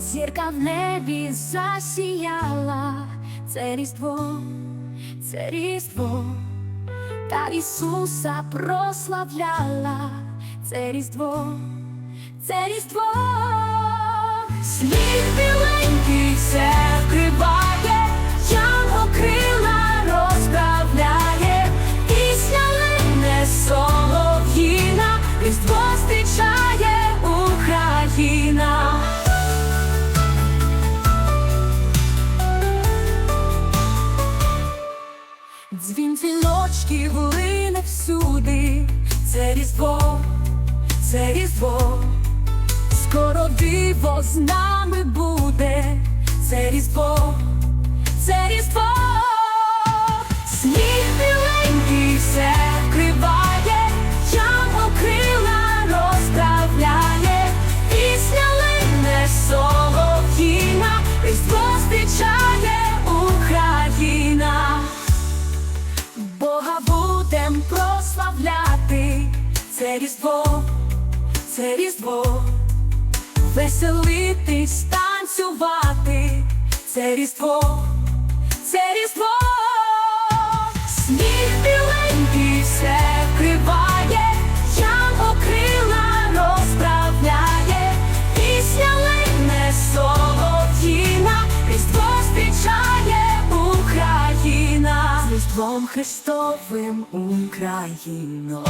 Зірка в небі засіяла, це різдво, це різдво, та Ісуса прославляла, це різдво, це різдво, Слід біленький все Дзвін дзвіночків лине всюди, це різдво, це різдво, скоро диво з нами буде, це різдво, це різдво, це різдво, веселитись, танцювати, це різдво, це різдво, сніг все вкриває, Янго крила розправляє, пісня лине солов'їна, різдво зустрічає Україна. З Христовим Україно.